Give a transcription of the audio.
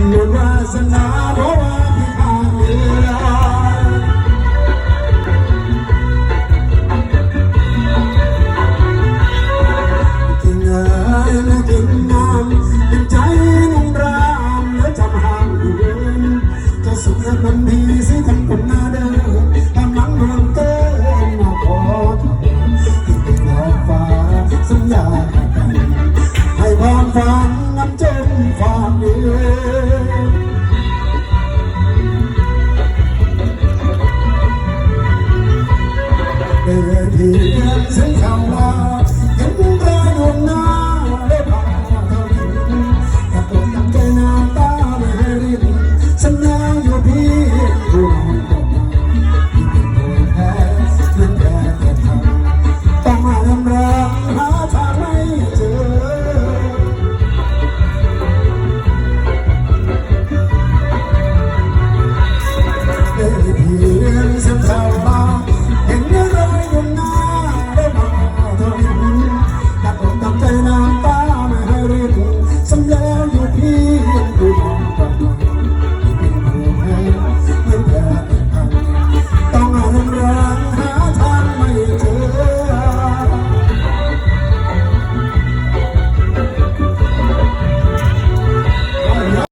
บุนเงินถึงงามเป็นใจนุ่มรามและจำห่างอยู่เดินจะสุขและมันดีสิคนหาเดินตามหลังเริ่เต้มาขอทุที่เป็นดาฟ้าสัญญาให้ความฝัน I'm done for you. ဝေဒီစံခံလာ